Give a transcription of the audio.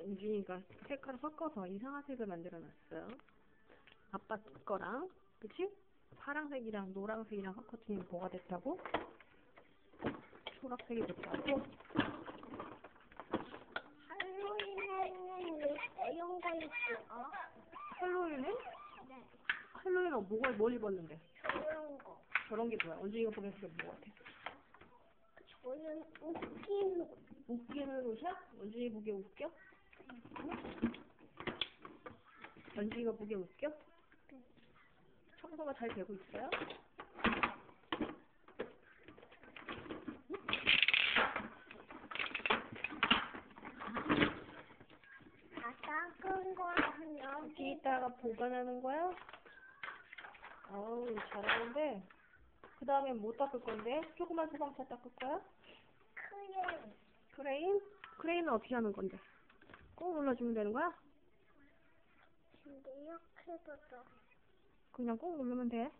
은준이가 색깔을 섞어서 이상한 색을 만들어놨어요. 아빠 거랑, 그치? 파란색이랑 노란색이랑 섞었더니 뭐가 됐다고? 초록색이 됐다고? 할로윈에는 이런 거 있어. 할로윈은? 네. 할로윈은 뭐가, 뭘 입었는데? 이런 거. 저런 게 뭐야? 은준이가 보기엔 그게 뭐 같아? 저는 웃긴 웃기는 옷이야? 은준이 보기에 웃겨? 은준이가 보기에 웃겨? 청소가 잘 되고 있어요? 다 닦은 여기 여기다가 보관하는 거야? 어우, 잘하는데. 그 다음에 뭐 닦을 건데? 조그만 소방차 닦을 거야? 크레인. 크레인? 크레인은 어떻게 하는 건데? 꾹 눌러주면 되는 거야? 근데 이렇게 둬도 그냥 꾹 누르면 돼.